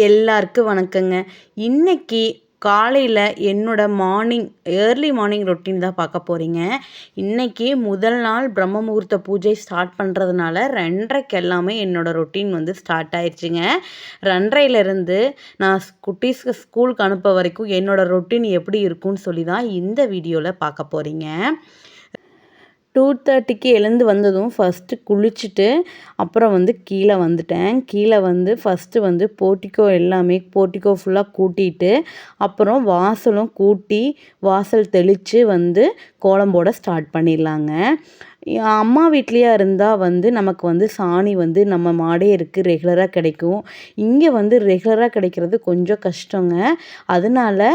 எல்லாருக்கும் வணக்கங்க. இன்னைக்கு காலையில் என்னோட மார்னிங் ஏர்லி மார்னிங் ரொட்டீன் தான் பார்க்க போகிறீங்க இன்றைக்கி முதல் நாள் பிரம்ம முகூர்த்த பூஜை ஸ்டார்ட் பண்ணுறதுனால ரெண்டரைக்கு எல்லாமே என்னோடய ரொட்டீன் வந்து ஸ்டார்ட் ஆயிடுச்சுங்க ரெண்டரையிலேருந்து நான் குட்டீஸ்க்கு ஸ்கூலுக்கு அனுப்ப வரைக்கும் என்னோடய ரொட்டீன் எப்படி இருக்கும்னு சொல்லி தான் இந்த வீடியோவில் பார்க்க போகிறீங்க டூ தேர்ட்டிக்கு எழுந்து வந்ததும் ஃபஸ்ட்டு குளிச்சுட்டு அப்புறம் வந்து கீழே வந்துட்டேன். கீழே வந்து ஃபஸ்ட்டு வந்து போர்ட்டிக்கோ எல்லாமே போர்ட்டிக்கோ ஃபுல்லாக கூட்டிட்டு அப்புறம் வாசலும் கூட்டி வாசல் தெளித்து வந்து கோலம் போட ஸ்டார்ட் பண்ணிடலாங்க. அம்மா வீட்லேயே இருந்தால் வந்து நமக்கு வந்து சாணி வந்து நம்ம மாடே இருக்குது ரெகுலராக கிடைக்கும். இங்கே வந்து ரெகுலராக கிடைக்கிறது கொஞ்சம் கஷ்டங்க. அதனால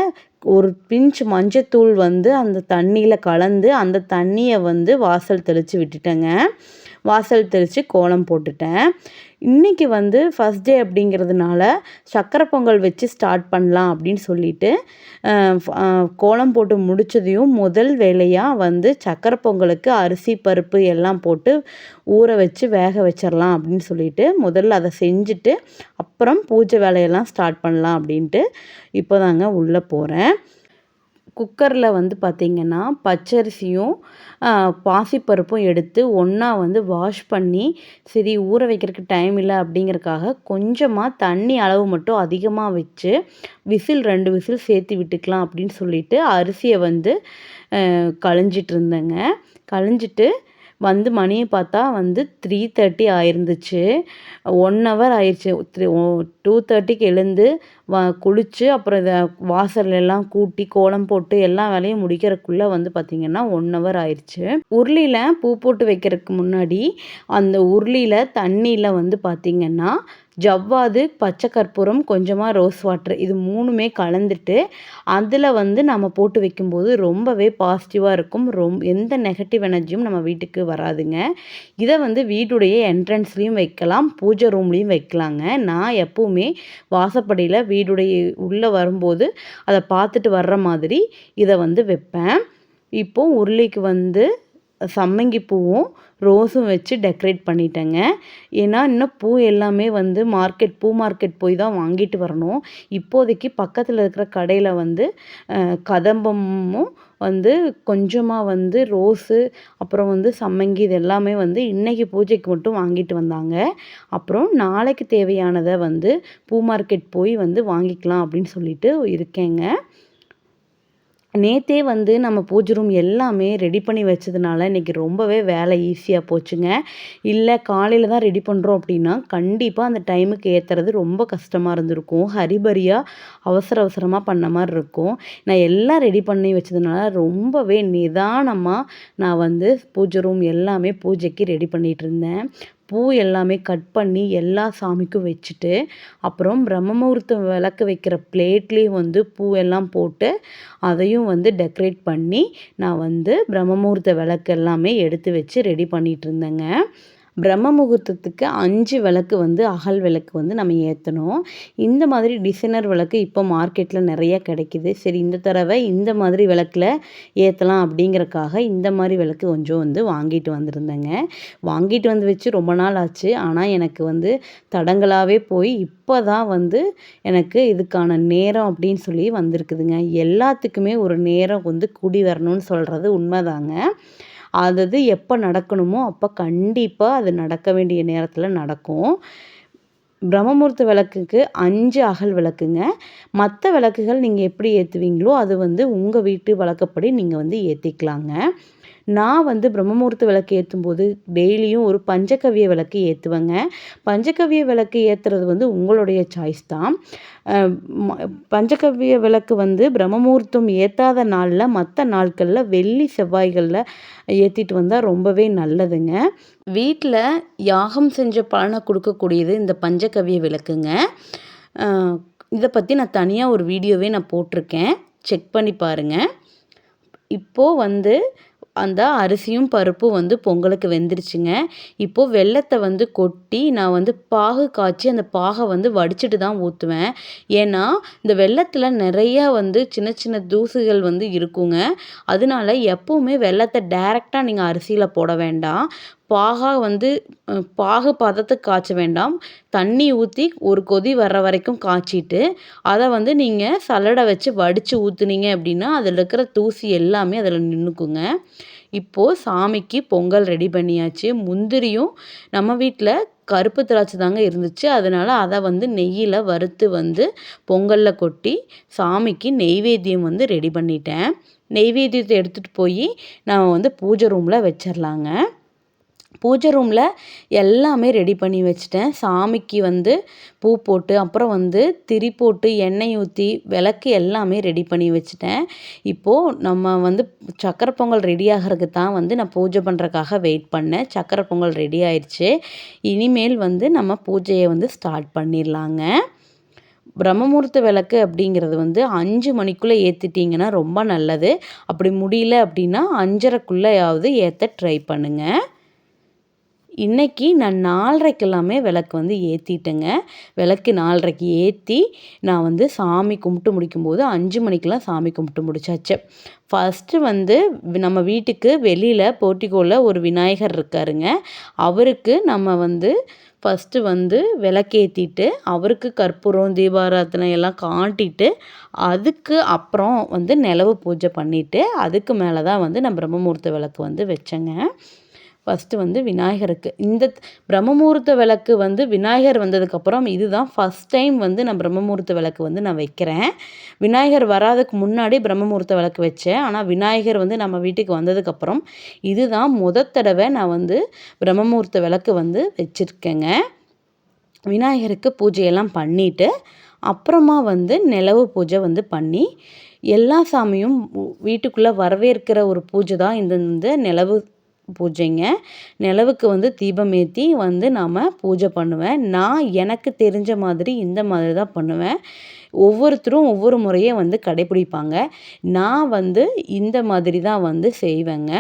ஒரு பிஞ்ச் மஞ்சத்தூள் வந்து அந்த தண்ணியில் கலந்து அந்த தண்ணியை வந்து வாசல் தெளித்து விட்டுட்டேங்க. வாசல் தெளித்து கோலம் போட்டுட்டேன். இன்றைக்கி வந்து ஃபஸ்ட் டே அப்படிங்கிறதுனால சக்கரை பொங்கல் வச்சு ஸ்டார்ட் பண்ணலாம் அப்படின்னு சொல்லிட்டு கோலம் போட்டு முடித்ததையும் முதல் வேலையாக வந்து சக்கரை பொங்கலுக்கு அரிசி பருப்பு எல்லாம் போட்டு ஊற வச்சு வேக வச்சிடலாம் அப்படின்னு சொல்லிட்டு முதல்ல அதை செஞ்சுட்டு அப்புறம் பூஜை வேலையெல்லாம் ஸ்டார்ட் பண்ணலாம் அப்படின்ட்டு இப்போ தாங்க உள்ளே போகிறேன். குக்கரில் வந்து பார்த்திங்கன்னா பச்சரிசியும் பாசிப்பருப்பும் எடுத்து ஒன்றா வந்து வாஷ் பண்ணி சரி ஊற வைக்கிறதுக்கு டைம் இல்லை அப்படிங்கிறக்காக கொஞ்சமாக தண்ணி அளவு மட்டும் அதிகமாக வச்சு விசில் ரெண்டு விசில் சேர்த்து விட்டுக்கலாம் அப்படின்னு சொல்லிட்டு அரிசியை வந்து களைஞ்சிட்டு இருந்தேங்க. களைஞ்சிட்டு வந்து மணியை பார்த்தா வந்து த்ரீ தேர்ட்டி ஆயிருந்துச்சு. ஒன் ஹவர் ஆயிடுச்சு த்ரீ டூ தேர்ட்டிக்கு எழுந்து வ குளித்து அப்புறம் இதை வாசல்லாம் கூட்டி கோலம் போட்டு எல்லா வேலையும் முடிக்கிறதுக்குள்ளே வந்து பார்த்திங்கன்னா ஒன் ஹவர் ஆயிடுச்சு உருளியில் பூ போட்டு வைக்கிறதுக்கு முன்னாடி அந்த உருளியில் தண்ணியில் வந்து பார்த்திங்கன்னா ஜவ்வாது பச்சை கற்பூரம் கொஞ்சமாக ரோஸ் வாட்ரு இது மூணுமே கலந்துட்டு அதில் வந்து நம்ம போட்டு வைக்கும்போது ரொம்பவே பாசிட்டிவாக இருக்கும். ரொம் எந்த நெகட்டிவ் எனர்ஜியும் நம்ம வீட்டுக்கு வராதுங்க. இதை வந்து வீட்டுடைய என்ட்ரன்ஸ்லேயும் வைக்கலாம் பூஜை ரூம்லேயும் வைக்கலாங்க. நான் எப்போவுமே வாசப்படியில் வீடுடைய உள்ளே வரும்போது அதை பார்த்துட்டு வர்ற மாதிரி இதை வந்து வைப்பேன். இப்போது உருளைக்கு வந்து சம்மங்கி பூவும் ரோஸும் வச்சு டெக்கரேட் பண்ணிட்டேங்க. ஏன்னா இன்னும் பூ எல்லாமே வந்து மார்க்கெட் பூ மார்க்கெட் போய் தான் வாங்கிட்டு வரணும். இப்போதைக்கு பக்கத்தில் இருக்கிற கடையில் வந்து கதம்பமும் வந்து கொஞ்சமாக வந்து ரோஸு அப்புறம் வந்து சம்மங்கி இது எல்லாமே வந்து இன்றைக்கி பூஜைக்கு மட்டும் வாங்கிட்டு வந்தாங்க. அப்புறம் நாளைக்கு தேவையானதை வந்து பூ மார்க்கெட் போய் வந்து வாங்கிக்கலாம் அப்படின்னு சொல்லிட்டு இருக்கேங்க. நேற்றே வந்து நம்ம பூஜை ரூம் எல்லாமே ரெடி பண்ணி வச்சதுனால இன்றைக்கி ரொம்பவே வேலை ஈஸியாக போச்சுங்க. இல்லை காலையில் தான் ரெடி பண்ணுறோம் அப்படின்னா கண்டிப்பாக அந்த டைமுக்கு ஏற்றுறது ரொம்ப கஷ்டமாக இருந்திருக்கும். ஹரிபரியாக அவசர அவசரமாக பண்ண மாதிரி இருக்கும். நான் எல்லாம் ரெடி பண்ணி வச்சதுனால ரொம்பவே நிதானமாக நான் வந்து பூஜை ரூம் எல்லாமே பூஜைக்கு ரெடி பண்ணிகிட்டு இருந்தேன். பூ எல்லாமே கட் பண்ணி எல்லா சாமிக்கும் வச்சுட்டு அப்புறம் பிரம்ம முகூர்த்தம் விளக்கு வைக்கிற பிளேட்லேயும் வந்து பூ எல்லாம் போட்டு அதையும் வந்து டெக்கரேட் பண்ணி நான் வந்து பிரம்ம முகூர்த்த விளக்கு எல்லாமே எடுத்து வச்சு ரெடி பண்ணிகிட்டு இருந்தேங்க. பிரம்ம முகூர்த்தத்துக்கு அஞ்சு விளக்கு வந்து அகல் விளக்கு வந்து நம்ம ஏற்றணும் இந்த மாதிரி டிசைனர் விளக்கு இப்போ மார்க்கெட்டில் நிறைய கிடைக்கிது. சரி இந்த தடவை இந்த மாதிரி விளக்கில் ஏற்றலாம் அப்படிங்கிறக்காக இந்த மாதிரி விளக்கு கொஞ்சம் வந்து வாங்கிட்டு வந்திருந்தேங்க. வாங்கிட்டு வந்து வச்சு ரொம்ப நாள் ஆச்சு. ஆனால் எனக்கு வந்து தடங்களாகவே போய் இப்போ தான் வந்து எனக்கு இதுக்கான நேரம் அப்படின்னு சொல்லி வந்திருக்குதுங்க. எல்லாத்துக்குமே ஒரு நேரம் வந்து கூடி வரணும்னு சொல்கிறது உண்மைதாங்க. அது எப்போ நடக்கணுமோ அப்போ கண்டிப்பாக அது நடக்க வேண்டிய நேரத்தில் நடக்கும். பிரம்மமூர்த்த விளக்குக்கு அஞ்சு அகல் விளக்குங்க. மற்ற விளக்குகள் நீங்கள் எப்படி ஏற்றுவீங்களோ அது வந்து உங்கள் வீட்டு வழக்கப்படி நீங்கள் வந்து ஏற்றிக்கலாங்க நான் வந்து பிரம்மமுகூர்த்த விளக்கு ஏற்றும் போது டெய்லியும் ஒரு பஞ்சகவிய விளக்கு ஏற்றுவேங்க பஞ்சகவிய விளக்கு ஏற்றுறது வந்து உங்களுடைய சாய்ஸ் தான். பஞ்சகவிய விளக்கு வந்து பிரம்மமூர்த்தம் ஏற்றாத நாளில் மற்ற நாட்களில் வெள்ளி செவ்வாய்களில் ஏற்றிட்டு வந்தால் ரொம்பவே நல்லதுங்க. வீட்டில் யாகம் செஞ்ச பலனை கொடுக்கக்கூடியது இந்த பஞ்சகவிய விளக்குங்க. இதை பற்றி நான் தனியாக ஒரு வீடியோவே நான் போட்டிருக்கேன். செக் பண்ணி பாருங்கள் இப்போது வந்து அந்த அரிசியும் பருப்பும் வந்து பொங்கலுக்கு வெந்துருச்சுங்க. இப்போது வெல்லத்தை வந்து கொட்டி நான் வந்து பாகு காய்ச்சி அந்த பாகை வந்து வடிச்சிட்டு தான் ஊற்றுவேன் ஏன்னா இந்த வெல்லத்தில் நிறையா வந்து சின்ன சின்ன தூசுகள் வந்து இருக்குங்க. அதனால எப்போவுமே வெல்லத்தை டேரெக்டாக நீங்கள் அரிசியில் போட வேண்டாம். பாகா வந்து பாகு பதத்துக்கு காய்ச்ச வேண்டாம். தண்ணி ஊற்றி ஒரு கொதி வர்ற வரைக்கும் காய்ச்சிட்டு அதை வந்து நீங்கள் சல்லடை வச்சு வடித்து ஊற்றுனீங்க அப்படின்னா அதில் இருக்கிற தூசி எல்லாமே அதில் நின்றுக்குங்க இப்போது சாமிக்கு பொங்கல் ரெடி பண்ணியாச்சு. முந்திரியும் நம்ம வீட்டில் கருப்பு திராட்சை தாங்க இருந்துச்சு. அதனால் அதை வந்து நெய்யில் வறுத்து வந்து பொங்கலில் கொட்டி சாமிக்கு நெய்வேத்தியம் வந்து ரெடி பண்ணிட்டேன். நெய்வேத்தியத்தை எடுத்துகிட்டு போய் நான் வந்து பூஜை ரூமில் வச்சிடலாங்க பூஜை ரூமில் எல்லாமே ரெடி பண்ணி வச்சுட்டேன். சாமிக்கு வந்து பூ போட்டு அப்புறம் வந்து திரி போட்டு எண்ணெய் ஊற்றி விளக்கு எல்லாமே ரெடி பண்ணி வச்சுட்டேன். இப்போது நம்ம வந்து சக்கரை பொங்கல் ரெடி ஆகிறதுக்கு தான் வந்து நான் பூஜை பண்ணுறக்காக வெயிட் பண்ணேன். சக்கரை பொங்கல் ரெடி ஆயிடுச்சு இனிமேல் வந்து நம்ம பூஜையை வந்து ஸ்டார்ட் பண்ணிடலாங்க. பிரம்மமுகூர்த்த விளக்கு அப்படிங்கிறது வந்து அஞ்சு மணிக்குள்ளே ஏற்றிட்டிங்கன்னா ரொம்ப நல்லது. அப்படி முடியல அப்படின்னா அஞ்சரைக்குள்ளேயாவது ஏற்ற ட்ரை பண்ணுங்கள் இன்றைக்கி நான் நாலரைக்கெல்லாமே விளக்கு வந்து ஏற்றிட்டேங்க விளக்கு நாலரைக்கு ஏற்றி நான் வந்து சாமி கும்பிட்டு முடிக்கும்போது அஞ்சு மணிக்கெலாம் சாமி கும்பிட்டு முடிச்சாச்சு. ஃபஸ்ட்டு வந்து நம்ம வீட்டுக்கு வெளியில் போர்ட்டிகோவில் ஒரு விநாயகர் இருக்காருங்க. அவருக்கு நம்ம வந்து ஃபஸ்ட்டு வந்து விளக்கேற்றிட்டு அவருக்கு கற்பூரம் தீபாராத்தனை எல்லாம் காட்டிட்டு அதுக்கு அப்புறம் வந்து நிலவு பூஜை பண்ணிவிட்டு அதுக்கு மேலே தான் வந்து நான் பிரம்மமூர்த்த விளக்கு வந்து வச்சேங்க. ஃபஸ்ட்டு வந்து விநாயகருக்கு. இந்த பிரம்மமுகூர்த்த விளக்கு வந்து விநாயகர் வந்ததுக்கப்புறம் இதுதான் ஃபஸ்ட் டைம் வந்து நான் பிரம்மமுகூர்த்த விளக்கு வந்து நான் வைக்கிறேன். விநாயகர் வராதுக்கு முன்னாடி பிரம்மமுகூர்த்த விளக்கு வச்சேன். ஆனால் விநாயகர் வந்து நம்ம வீட்டுக்கு வந்ததுக்கப்புறம் இதுதான் முத தடவை நான் வந்து பிரம்மமுகூர்த்த விளக்கு வந்து வச்சுருக்கேங்க. விநாயகருக்கு பூஜையெல்லாம் பண்ணிவிட்டு அப்புறமா வந்து நிலவு பூஜை வந்து பண்ணி எல்லா சாமியும் வீட்டுக்குள்ளே வரவேற்கிற ஒரு பூஜை தான் இந்த இந்த நிலவு பூஜைங்க. நிலவுக்கு வந்து தீபம் ஏற்றி வந்து நாம் பூஜை பண்ணுவேன். நான் எனக்கு தெரிஞ்ச மாதிரி இந்த மாதிரி தான் பண்ணுவேன். ஒவ்வொருத்தரும் ஒவ்வொரு முறையே வந்து கடைப்பிடிப்பாங்க நான் வந்து இந்த மாதிரி தான் வந்து செய்வேங்க.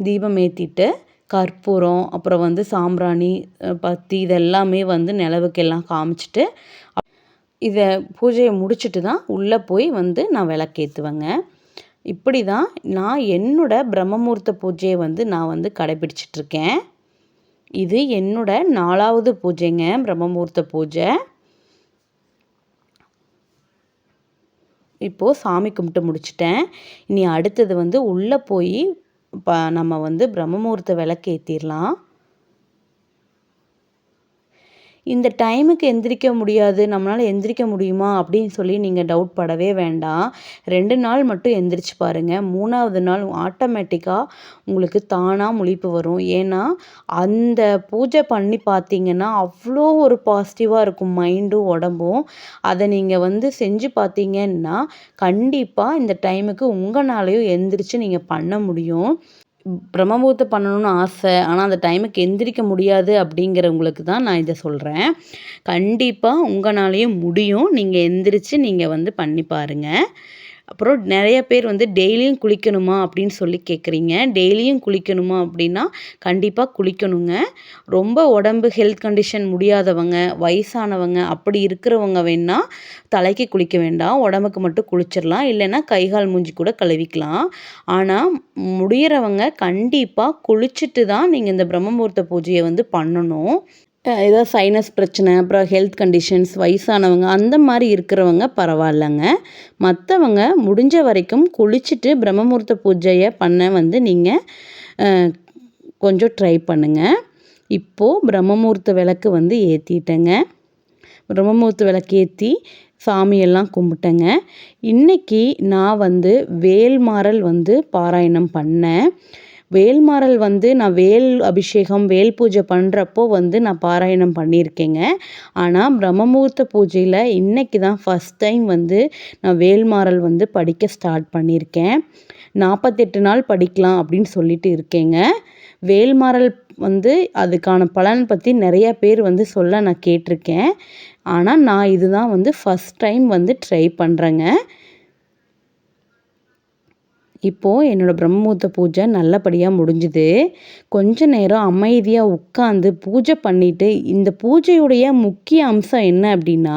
தீபம் ஏற்றிட்டு கற்பூரம் அப்புறம் வந்து சாம்பிராணி பத்தி இதெல்லாமே வந்து நிலவுக்கெல்லாம் காமிச்சிட்டு இதை பூஜையை முடிச்சுட்டு தான் உள்ளே போய் வந்து நான் விளக்கேற்றுவேங்க இப்படி தான் நான் என்னோட பிரம்மமுகூர்த்த பூஜையை வந்து நான் வந்து கடைபிடிச்சிட்ருக்கேன். இது என்னோட நாலாவது பூஜைங்க பிரம்மமுகூர்த்த பூஜை. இப்போது சாமி கும்பிட்டு முடிச்சிட்டேன். இனி அடுத்தது வந்து உள்ளே போய் ப நம்ம வந்து பிரம்மமுகூர்த்த விளக்கு ஏற்றிடலாம் இந்த டைமுக்கு எந்திரிக்க முடியாது நம்மளால் எந்திரிக்க முடியுமா? அப்படின்னு சொல்லி நீங்கள் டவுட் படவே வேண்டாம். ரெண்டு நாள் மட்டும் எந்திரிச்சு பாருங்கள் மூணாவது நாள் ஆட்டோமேட்டிக்காக உங்களுக்கு தானாக முழிப்பு வரும். ஏன்னா அந்த பூஜை பண்ணி பார்த்தீங்கன்னா அவ்வளோ ஒரு பாசிட்டிவாக இருக்கும் மைண்டும் உடம்பும். அதை நீங்கள் வந்து செஞ்சு பார்த்தீங்கன்னா கண்டிப்பாக இந்த டைமுக்கு உங்களாலையும் எந்திரிச்சு நீங்கள் பண்ண முடியும். பிரம்மமுகூர்த்தம் பண்ணணும்னு ஆசை ஆனால் அந்த டைமுக்கு எந்திரிக்க முடியாது அப்படிங்கிறவங்களுக்கு தான் நான் இதை சொல்கிறேன் கண்டிப்பாக உங்களாலையும் முடியும். நீங்கள் எந்திரிச்சு நீங்கள் வந்து பண்ணி பாருங்கள் அப்புறம் நிறைய பேர் வந்து டெய்லியும் குளிக்கணுமா அப்படின்னு சொல்லி கேட்குறீங்க. டெய்லியும் குளிக்கணுமா அப்படின்னா கண்டிப்பாக குளிக்கணுங்க. ரொம்ப உடம்பு ஹெல்த் கண்டிஷன் முடியாதவங்க வயசானவங்க அப்படி இருக்கிறவங்க வேணால் தலைக்கு குளிக்க வேண்டாம். உடம்புக்கு மட்டும் குளிச்சிடலாம். இல்லைன்னா கைகால் மூஞ்சி கூட கழுவிக்கலாம். ஆனால் முடிகிறவங்க கண்டிப்பாக குளிச்சுட்டு தான் நீங்கள் இந்த பிரம்மமுகூர்த்த பூஜையை வந்து பண்ணணும். ஏதாவது சைனஸ் பிரச்சனை அப்புறம் ஹெல்த் கண்டிஷன்ஸ் வயசானவங்க அந்த மாதிரி இருக்கிறவங்க பரவாயில்லங்க. மற்றவங்க முடிஞ்ச வரைக்கும் குளிச்சுட்டு பிரம்மமுகூர்த்த பூஜையை பண்ண வந்து நீங்கள் கொஞ்சம் ட்ரை பண்ணுங்கள் இப்போது பிரம்மமுகூர்த்த விளக்கு வந்து ஏற்றிட்டேங்க பிரம்மமுகூர்த்த விளக்கு ஏற்றி சாமியெல்லாம் கும்பிட்டேங்க. இன்றைக்கி நான் வந்து வேல்மாறல் வந்து பாராயணம் பண்ணேன். வேல்மாறல் வந்து நான் வேல் அபிஷேகம் வேல் பூஜை பண்ணுறப்போ வந்து நான் பாராயணம் பண்ணியிருக்கேங்க. ஆனால் பிரம்மமுகூர்த்த பூஜையில் இன்றைக்கி தான் ஃபஸ்ட் டைம் வந்து நான் வேல்மாறல் வந்து படிக்க ஸ்டார்ட் பண்ணியிருக்கேன். நாற்பத்தெட்டு நாள் படிக்கலாம் அப்படின்னு சொல்லிட்டு இருக்கேங்க. வேல்மாறல் வந்து அதுக்கான பலன் பற்றி நிறைய பேர் வந்து சொல்ல நான் கேட்டிருக்கேன். ஆனால் நான் இதுதான் வந்து ஃபஸ்ட் டைம் வந்து ட்ரை பண்ணுறேங்க இப்போது என்னோடய பிரம்மமுகூர்த்த பூஜை நல்லபடியாக முடிஞ்சுது. கொஞ்ச நேரம் அமைதியாக உட்காந்து பூஜை பண்ணிவிட்டு இந்த பூஜையுடைய முக்கிய அம்சம் என்ன அப்படின்னா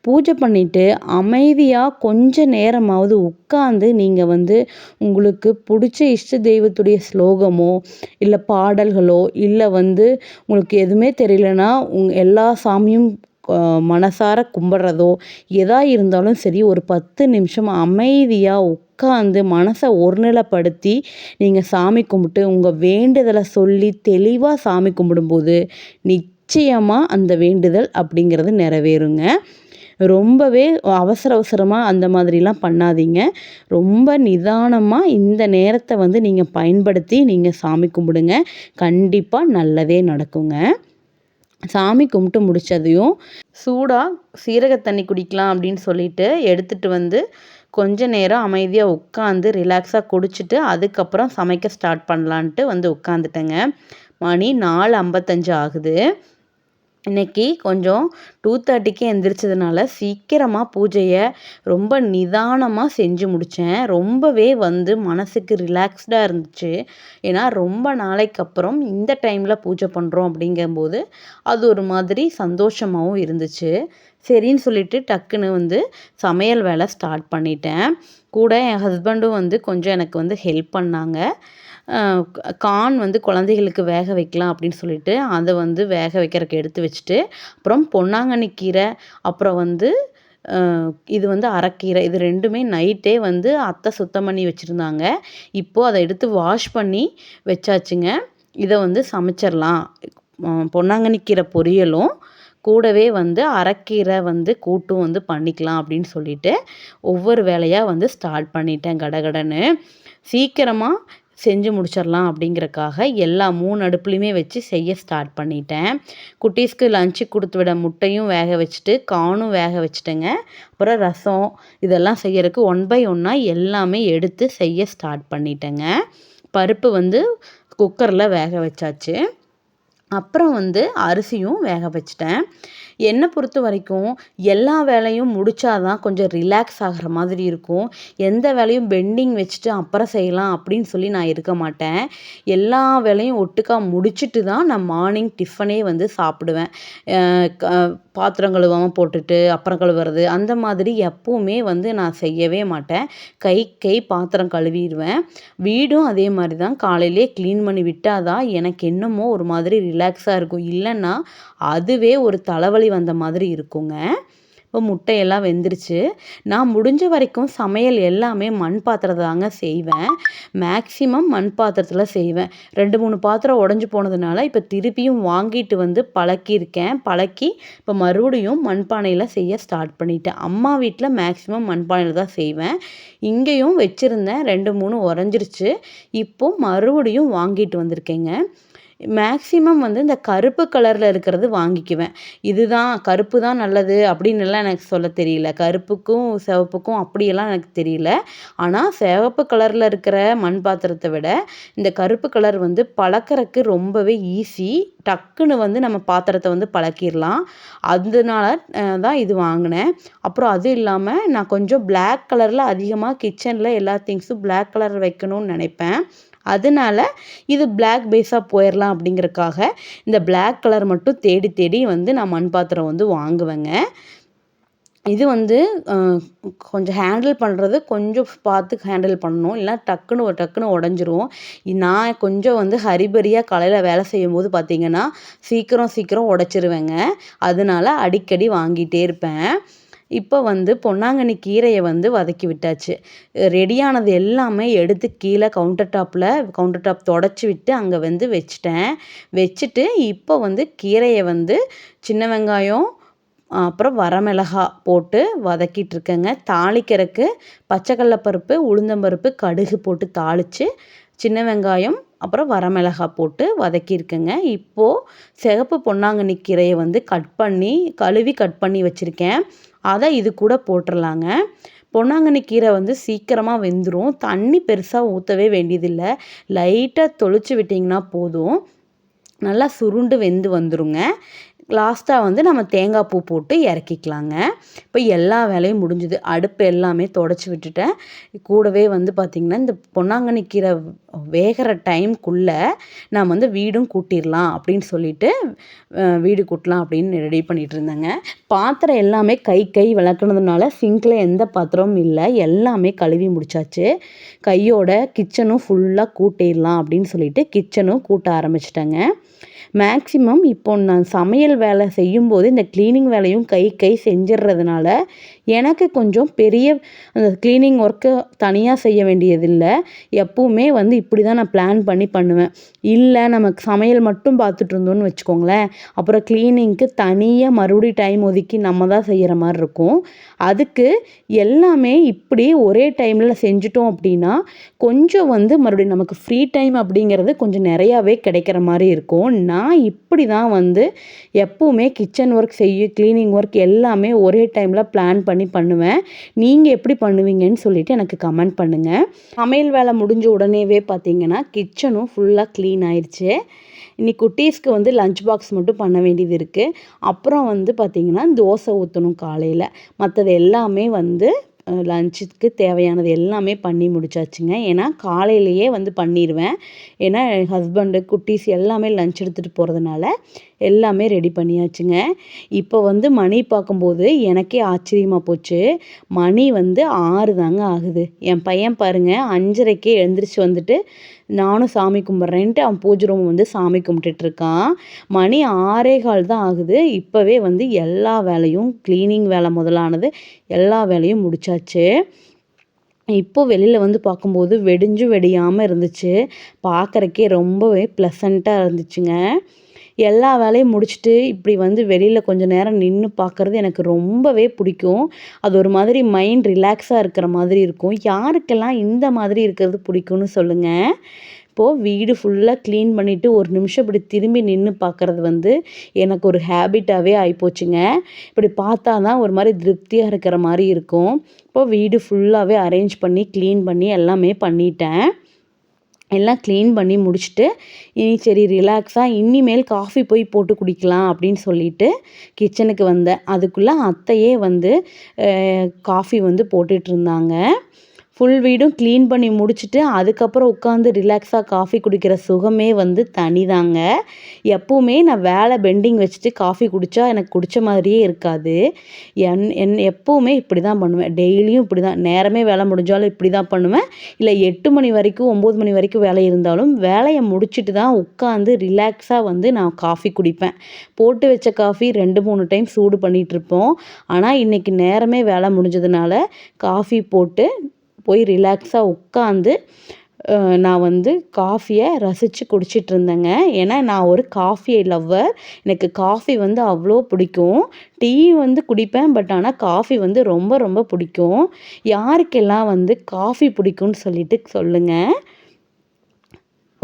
பூஜை பண்ணிவிட்டு அமைதியாக கொஞ்ச நேரமாவது உட்காந்து நீங்கள் வந்து உங்களுக்கு பிடிச்ச இஷ்ட தெய்வத்துடைய ஸ்லோகமோ இல்லை பாடல்களோ இல்லை வந்து உங்களுக்கு எதுவுமே தெரியலனா உங் எல்லா சாமியும் மனசார கும்பிட்றதோ எதா இருந்தாலும் சரி ஒரு பத்து நிமிஷம் அமைதியாக உட்காந்து மனசை ஒருநிலைப்படுத்தி நீங்கள் சாமி கும்பிட்டு உங்கள் வேண்டுதலை சொல்லி தெளிவாக சாமி கும்பிடும்போது நிச்சயமாக அந்த வேண்டுதல் அப்படிங்கிறது நிறைவேறுங்க. ரொம்பவே அவசர அவசரமாக அந்த மாதிரிலாம் பண்ணாதீங்க. ரொம்ப நிதானமாக இந்த நேரத்தை வந்து நீங்கள் பயன்படுத்தி நீங்கள் சாமி கும்பிடுங்க. கண்டிப்பாக நல்லதே நடக்குங்க. சாமி கும்பிட்டு முடித்ததையும் சூடாக சீரக தண்ணி குடிக்கலாம் அப்படின்னு சொல்லிட்டு எடுத்துகிட்டு வந்து கொஞ்ச நேரம் அமைதியாக உட்காந்து ரிலாக்ஸாக குடிச்சிட்டு அதுக்கப்புறம் சமைக்க ஸ்டார்ட் பண்ணலான்ட்டு வந்து உட்காந்துட்டேங்க மணி நாலு ஐம்பத்தஞ்சு ஆகுது. இன்றைக்கி கொஞ்சம் டூ தேர்ட்டிக்கு எந்திரிச்சதுனால சீக்கிரமாக பூஜையை ரொம்ப நிதானமாக செஞ்சு முடித்தேன் ரொம்பவே வந்து மனசுக்கு ரிலாக்ஸ்டாக இருந்துச்சு. ஏன்னா ரொம்ப நாளைக்கு அப்புறம் இந்த டைமில் பூஜை பண்ணுறோம் அப்படிங்கும்போது அது ஒரு மாதிரி சந்தோஷமாகவும் இருந்துச்சு. சரின்னு சொல்லிட்டு டக்குன்னு வந்து சமையல் வேலை ஸ்டார்ட் பண்ணிட்டேன். கூட என் ஹஸ்பண்டும் வந்து கொஞ்சம் எனக்கு வந்து ஹெல்ப் பண்ணாங்க. கார்ன் வந்து குழந்தைகளுக்கு வேக வைக்கலாம் அப்படின்னு சொல்லிட்டு அதை வந்து வேக வைக்கிறதுக்கு எடுத்து வச்சுட்டு அப்புறம் பொன்னாங்கண்ணி கீரை அப்புறம் வந்து இது வந்து அரைக்கீரை இது ரெண்டுமே நைட்டே வந்து அத்தை சுத்தம் பண்ணி வச்சுருந்தாங்க. இப்போது அதை எடுத்து வாஷ் பண்ணி வச்சாச்சுங்க. இதை வந்து சமைச்சிடலாம் பொன்னாங்கண்ணி கீரை பொரியலும் கூடவே வந்து அரைக்கீரை வந்து கூட்டும் வந்து பண்ணிக்கலாம் அப்படின்னு சொல்லிட்டு ஒவ்வொரு வேலையாக வந்து ஸ்டார்ட் பண்ணிட்டேன் கடகடன்னு சீக்கிரமாக செஞ்சு முடிச்சிடலாம் அப்படிங்கிறக்காக எல்லா மூணு அடுப்புலையுமே வச்சு செய்ய ஸ்டார்ட் பண்ணிட்டேன். குட்டீஸ்க்கு லஞ்சு கொடுத்து விட முட்டையும் வேக வச்சுட்டு காணும் வேக வச்சுட்டேங்க. அப்புறம் ரசம் இதெல்லாம் செய்யறதுக்கு ஒன் பை ஒன்னாக எல்லாமே எடுத்து செய்ய ஸ்டார்ட் பண்ணிட்டேங்க. பருப்பு வந்து குக்கரில் வேக வச்சாச்சு. அப்புறம் வந்து அரிசியும் வேக வச்சிட்டேன். என்னை பொறுத்த வரைக்கும் எல்லா வேலையும் முடித்தாதான் கொஞ்சம் ரிலாக்ஸ் ஆகிற மாதிரி இருக்கும். எந்த வேலையும் பெண்டிங் வச்சுட்டு அப்புறம் செய்யலாம் அப்படின்னு சொல்லி நான் இருக்க மாட்டேன். எல்லா வேலையும் ஒட்டுக்கா முடிச்சுட்டு தான் நான் மார்னிங் டிஃபனே வந்து சாப்பிடுவேன். பாத்திரம் கழுவாமல் போட்டுட்டு அப்புறம் கழுவுறது அந்த மாதிரி எப்போவுமே வந்து நான் செய்யவே மாட்டேன். கை கை பாத்திரம் கழுவிடுவேன். வீடும் அதே மாதிரி தான். காலையிலே க்ளீன் பண்ணி விட்டால் தான் எனக்கு என்னமோ ஒரு மாதிரி ரிலாக்ஸாக இருக்கும். இல்லைன்னா அதுவே ஒரு தலைவலி வந்த மாதிரி இருக்குங்க. இப்போ முட்டையெல்லாம் வெந்துருச்சு. நான் முடிஞ்ச வரைக்கும் சமையல் எல்லாமே மண் பாத்திரத்தை தாங்க செய்வேன். மேக்ஸிமம் மண் பாத்திரத்தில் செய்வேன். ரெண்டு மூணு பாத்திரம் உடஞ்சி போனதுனால இப்போ திருப்பியும் வாங்கிட்டு வந்து பழக்கியிருக்கேன். பழக்கி இப்போ மறுபடியும் மண்பானையில் செய்ய ஸ்டார்ட் பண்ணிட்டேன். அம்மா வீட்டில் மேக்ஸிமம் மண்பானையில் தான் செய்வேன். இங்கேயும் வச்சுருந்தேன். ரெண்டு மூணு உடஞ்சிருச்சு இப்போ மறுபடியும் வாங்கிட்டு வந்திருக்கேங்க. மேக்ஸிமம் வந்து இந்த கருப்பு கலரில் இருக்கிறது வாங்கிக்குவேன். இதுதான் கருப்பு தான் நல்லது அப்படின்னுலாம் எனக்கு சொல்ல தெரியல. கருப்புக்கும் சிவப்புக்கும் அப்படியெல்லாம் எனக்கு தெரியல. ஆனால் சிவப்பு கலரில் இருக்கிற மண் பாத்திரத்தை விட இந்த கருப்பு கலர் வந்து பழக்கிறதுக்கு ரொம்பவே ஈஸி டக்குன்னு வந்து நம்ம பாத்திரத்தை வந்து பழக்கிடலாம். அதனால தான் இது வாங்கினேன். அப்புறம் அதுவும் இல்லாமல் நான் கொஞ்சம் பிளாக் கலரில் அதிகமாக கிச்சனில் எல்லா திங்ஸும் பிளாக் கலர் வைக்கணும்னு நினைப்பேன். அதனால இது பிளாக் பேஸாக போயிடலாம் அப்படிங்கிறக்காக இந்த பிளாக் கலர் மட்டும் தேடி தேடி வந்து நான் மண் பாத்திரம் வந்து வாங்குவேங்க. இது வந்து கொஞ்சம் ஹேண்டில் பண்ணுறது கொஞ்சம் பார்த்து ஹேண்டில் பண்ணணும். இல்லைனா டக்குன்னு டக்குன்னு உடஞ்சிரும். நான் கொஞ்சம் வந்து ஹரிபரியாக காலையில் வேலை செய்யும்போது பார்த்திங்கன்னா சீக்கிரம் சீக்கிரம் உடச்சிருவேங்க. அதனால அடிக்கடி வாங்கிட்டே இருப்பேன். இப்போ வந்து பொன்னாங்கண்ணி கீரையை வந்து வதக்கி விட்டாச்சு. ரெடியானது எல்லாமே எடுத்து கீழே கவுண்டர் டாப்பில் கவுண்டர் டாப் தொடச்சி விட்டு அங்கே வந்து வச்சுட்டேன். வச்சுட்டு இப்போ வந்து கீரையை வந்து சின்ன வெங்காயம் அப்புறம் வரமிளகா போட்டு வதக்கிட்டுருக்கேங்க தாளிக்கிறதுக்கு பச்சைக்கடலப்பருப்பு உளுந்தம்பருப்பு கடுகு போட்டு தாளித்து சின்ன வெங்காயம் அப்புறம் வரமிளகா போட்டு வதக்கியிருக்கேங்க இப்போது சிகப்பு பொன்னாங்கண்ணி கீரையை வந்து கட் பண்ணி கழுவி கட் பண்ணி வச்சுருக்கேன். அதை இது கூட போட்டுடலாங்க பொன்னாங்கண்ணி கீரை வந்து சீக்கிரமாக வெந்துடும் தண்ணி பெருசாக ஊற்றவே வேண்டியதில்லை. லைட்டாக தொளிச்சு விட்டிங்கன்னா போதும். நல்லா சுருண்டு வெந்து வந்துடுங்க லாஸ்ட்டாக வந்து நம்ம தேங்காய் பூ போட்டு இறக்கிக்கலாங்க. இப்போ எல்லா வேலையும் முடிஞ்சுது. அடுப்பு எல்லாமே தொடச்சி விட்டுட்டேன். கூடவே வந்து பார்த்திங்கன்னா இந்த பொன்னாங்கண்ணி கீரை வேகிற டைம்குள்ளே நான் வந்து வீடும் கூட்டிடலாம் அப்படின்னு சொல்லிட்டு வீடு கூட்டலாம் அப்படின்னு ரெடி பண்ணிகிட்டு இருந்தேங்க. பாத்திரம் எல்லாமே கை கை விளக்குனதுனால சிங்கில் எந்த பாத்திரமும் இல்லை. எல்லாமே கழுவி முடிச்சாச்சு. கையோட கிச்சனும் ஃபுல்லாக கூட்டிடலாம் அப்படின்னு சொல்லிட்டு கிச்சனும் கூட்ட ஆரம்பிச்சிட்டேங்க. மேக்ஸிமம் இப்போ நான் சமையல் வேலை செய்யும்போது இந்த க்ளீனிங் வேலையும் கை கை செஞ்சிடுறதுனால எனக்கு கொஞ்சம் பெரிய அந்த க்ளீனிங் ஒர்க்கு தனியாக செய்ய வேண்டியதில்லை. எப்பவுமே வந்து இப்படி தான் நான் பிளான் பண்ணி பண்ணுவேன். இல்லை நமக்கு சமையல் மட்டும் பார்த்துட்டு இருந்தோம்னு வச்சுக்கோங்களேன். அப்புறம் க்ளீனிங்க்கு தனியாக மறுபடியும் டைம் ஒதுக்கி நம்ம தான் செய்கிற மாதிரி இருக்கும். அதுக்கு எல்லாமே இப்படி ஒரே டைமில் செஞ்சுட்டோம் அப்படின்னா கொஞ்சம் வந்து மறுபடியும் நமக்கு ஃப்ரீ டைம் அப்படிங்கிறது கொஞ்சம் நிறையாவே கிடைக்கிற மாதிரி இருக்கும். நான் இப்படி தான் வந்து எப்போவுமே கிச்சன் ஒர்க் செய்ய க்ளீனிங் ஒர்க் எல்லாமே ஒரே டைமில் பிளான் பண்ணி பண்ணுவேன். நீங்கள் எப்படி பண்ணுவீங்கன்னு சொல்லிட்டு எனக்கு கமெண்ட் பண்ணுங்கள் சமையல் வேலை முடிஞ்ச உடனேவே பார்த்தீங்கன்னா கிச்சனும் ஃபுல்லாக க்ளீன் ஆயிடுச்சு இன்னைக்கு குட்டீஸ்க்கு வந்து லஞ்ச் பாக்ஸ் மட்டும் பண்ண வேண்டியது இருக்குது அப்புறம் வந்து பார்த்திங்கன்னா தோசை ஊற்றணும் காலையில். மற்றது எல்லாமே வந்து லஞ்சுக்கு தேவையானது எல்லாமே பண்ணி முடிச்சாச்சுங்க. ஏன்னா காலையிலேயே வந்து பண்ணிடுவேன் ஏன்னா என் ஹஸ்பண்டு குட்டீஸ் எல்லாமே லஞ்ச் எடுத்துகிட்டு போகிறதுனால எல்லாமே ரெடி பண்ணியாச்சுங்க. இப்போ வந்து மணி பார்க்கும்போது எனக்கே ஆச்சரியமாக போச்சு. மணி வந்து ஆறு தாங்க ஆகுது. என் பையன் பாருங்கள் அஞ்சரைக்கே எழுந்திரிச்சு வந்துட்டு நானும் சாமி கும்பிட்றேன்ட்டு அவன் பூஜை ரூம் வந்து சாமி கும்பிட்டுட்ருக்கான். மணி ஆறே கால் தான் ஆகுது. இப்போவே வந்து எல்லா வேலையும் க்ளீனிங் வேலை முதலானது எல்லா வேலையும் முடிச்சாச்சு. இப்போ வெளியில் வந்து பார்க்கும்போது வெடிஞ்சும் வெடியாமல் இருந்துச்சு. பார்க்குறக்கே ரொம்பவே ப்ளசண்ட்டாக இருந்துச்சுங்க. எல்லா வேலையும் முடிச்சுட்டு இப்படி வந்து வெளியில் கொஞ்சம் நேரம் நின்று பார்க்குறது எனக்கு ரொம்பவே பிடிக்கும். அது ஒரு மாதிரி மைண்ட் ரிலாக்ஸாக இருக்கிற மாதிரி இருக்கும். யாருக்கெல்லாம் இந்த மாதிரி இருக்கிறது பிடிக்கும்னு சொல்லுங்கள் இப்போது வீடு ஃபுல்லாக க்ளீன் பண்ணிவிட்டு ஒரு நிமிஷம் இப்படி திரும்பி நின்று பார்க்குறது வந்து எனக்கு ஒரு ஹேபிட்டாகவே ஆகிப்போச்சுங்க இப்படி பார்த்தா தான் ஒரு மாதிரி திருப்தியாக இருக்கிற மாதிரி இருக்கும். இப்போது வீடு ஃபுல்லாகவே அரேஞ்ச் பண்ணி க்ளீன் பண்ணி எல்லாமே பண்ணிட்டேன். எல்லாம் க்ளீன் பண்ணி முடிச்சுட்டு இனி சரி ரிலாக்ஸாக இனிமேல் காஃபி போய் போட்டு குடிக்கலாம் அப்படின்னு சொல்லிட்டு கிச்சனுக்கு வந்தேன். அதுக்குள்ளே அத்தையே வந்து காஃபி வந்து போட்டுட்ருந்தாங்க ஃபுல் வீடும் க்ளீன் பண்ணி முடிச்சுட்டு அதுக்கப்புறம் உட்காந்து ரிலாக்ஸாக காஃபி குடிக்கிற சுகமே வந்து தனிதாங்க. எப்போவுமே நான் வேலை பெண்டிங் வச்சுட்டு காஃபி குடித்தா எனக்கு குடித்த மாதிரியே இருக்காது. என் என் எப்போவுமே இப்படி தான் பண்ணுவேன். டெய்லியும் இப்படி தான் நேரமே வேலை முடிஞ்சாலும் இப்படி தான் பண்ணுவேன். இல்லை எட்டு மணி வரைக்கும் ஒம்பது மணி வரைக்கும் வேலை இருந்தாலும் வேலையை முடிச்சுட்டு தான் உட்காந்து ரிலாக்ஸாக வந்து நான் காஃபி குடிப்பேன். போட்டு வச்ச காஃபி ரெண்டு மூணு டைம் சூடு பண்ணிகிட்ருப்போம் ஆனால் இன்றைக்கி நேரமே வேலை முடிஞ்சதுனால காஃபி போட்டு போய் ரிலாக்ஸாக உட்காந்து நான் வந்து காஃபியை ரசித்து குடிச்சிட்டு இருந்தேங்க ஏன்னா நான் ஒரு காஃபி லவ்வர் எனக்கு காஃபி வந்து அவ்வளோ பிடிக்கும். டீ வந்து குடிப்பேன் பட் ஆனால் காஃபி வந்து ரொம்ப ரொம்ப பிடிக்கும். யாருக்கெல்லாம் வந்து காஃபி பிடிக்கும்னு சொல்லிட்டு சொல்லுங்கள்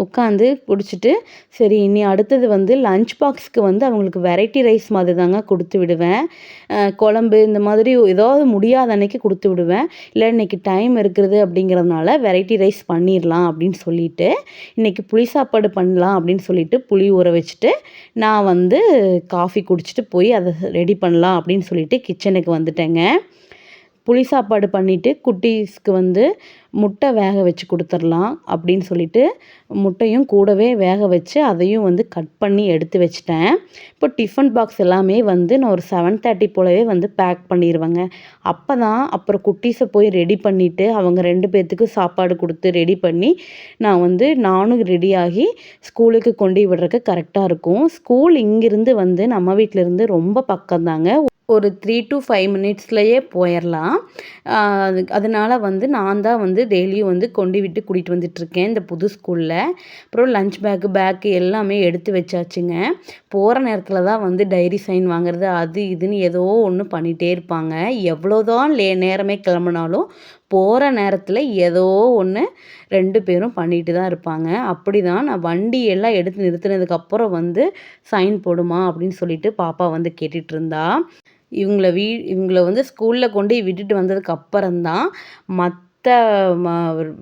உட்காந்து குடிச்சிட்டு சரி இனி அடுத்தது வந்து லஞ்ச் பாக்ஸ்க்கு வந்து அவங்களுக்கு வெரைட்டி ரைஸ் மாதிரி தாங்க கொடுத்து விடுவேன். குழம்பு இந்த மாதிரி ஏதாவது முடியாத அன்னைக்கு கொடுத்து விடுவேன். இல்லை இன்றைக்கி டைம் இருக்கிறது அப்படிங்கிறதுனால வெரைட்டி ரைஸ் பண்ணிடலாம் அப்படின்னு சொல்லிட்டு இன்றைக்கி புளி சாப்பாடு பண்ணலாம் அப்படின்னு சொல்லிட்டு புளி ஊற வச்சுட்டு நான் வந்து காஃபி குடிச்சிட்டு போய் அதை ரெடி பண்ணலாம் அப்படின்னு சொல்லிட்டு கிச்சனுக்கு வந்துட்டேங்க. புளி சாப்பாடு பண்ணிவிட்டு குட்டீஸ்க்கு வந்து முட்டை வேக வச்சு கொடுத்துர்லாம் அப்படின்னு சொல்லிட்டு முட்டையும் கூடவே வேக வச்சு அதையும் வந்து கட் பண்ணி எடுத்து வச்சிட்டேன். இப்போ டிஃபன் பாக்ஸ் எல்லாமே வந்து நான் ஒரு செவன் தேர்ட்டி போலவே வந்து பேக் பண்ணிடுவேங்க அப்போ தான் அப்புறம் குட்டீஸை போய் ரெடி பண்ணிவிட்டு அவங்க ரெண்டு பேர்த்துக்கு சாப்பாடு கொடுத்து ரெடி பண்ணி நான் வந்து நானும் ரெடியாகி ஸ்கூலுக்கு கொண்டு விடுறதுக்கு கரெக்டாக இருக்கும். ஸ்கூல் இங்கிருந்து வந்து நம்ம வீட்டிலேருந்து ரொம்ப பக்கம்தாங்க. ஒரு த்ரீ டு ஃபைவ் மினிட்ஸ்லையே போயிடலாம் அது அதனால் வந்து நான் தான் வந்து டெய்லியும் வந்து கொண்டு விட்டு கூட்டிகிட்டு வந்துட்டுருக்கேன் இந்த புது ஸ்கூலில் அப்புறம் லஞ்ச் பேக்கு பேக்கு எல்லாமே எடுத்து வச்சாச்சுங்க. போகிற நேரத்தில் தான் வந்து டைரி சைன் வாங்குறது அது இதுன்னு ஏதோ ஒன்று பண்ணிகிட்டே இருப்பாங்க. எவ்வளோதான் லே நேரமே கிளம்புனாலும் போகிற நேரத்தில் ஏதோ ஒன்று ரெண்டு பேரும் பண்ணிட்டு தான் இருப்பாங்க. அப்படி தான் நான் வண்டி எல்லாம் எடுத்து நிறுத்தினதுக்கப்புறம் வந்து சைன் போடுமா அப்படின்னு சொல்லிட்டு பாப்பா வந்து கேட்டுட்டு இருந்தா. இவங்கள வீ இவங்கள வந்து ஸ்கூலில் கொண்டு விட்டுட்டு வந்ததுக்கு அப்புறம்தான் மற்ற ம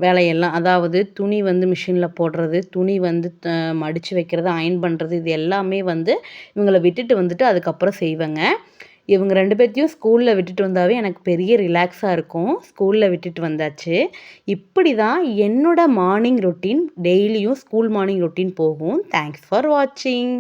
வேலையெல்லாம் அதாவது துணி வந்து மிஷினில் போடுறது துணி வந்து மடித்து வைக்கிறது அயன் பண்ணுறது இது எல்லாமே வந்து இவங்களை விட்டுட்டு வந்துட்டு அதுக்கப்புறம் செய்வேங்க. இவங்க ரெண்டு பேர்த்தையும் ஸ்கூலில் விட்டுட்டு வந்தாவே எனக்கு பெரிய ரிலாக்ஸாக இருக்கும். ஸ்கூலில் விட்டுட்டு வந்தாச்சு. இப்படி தான் என்னோட மார்னிங் ரொட்டீன் டெய்லியும் ஸ்கூல் மார்னிங் ரொட்டீன் போகும். தேங்க்ஸ் ஃபார் வாட்சிங்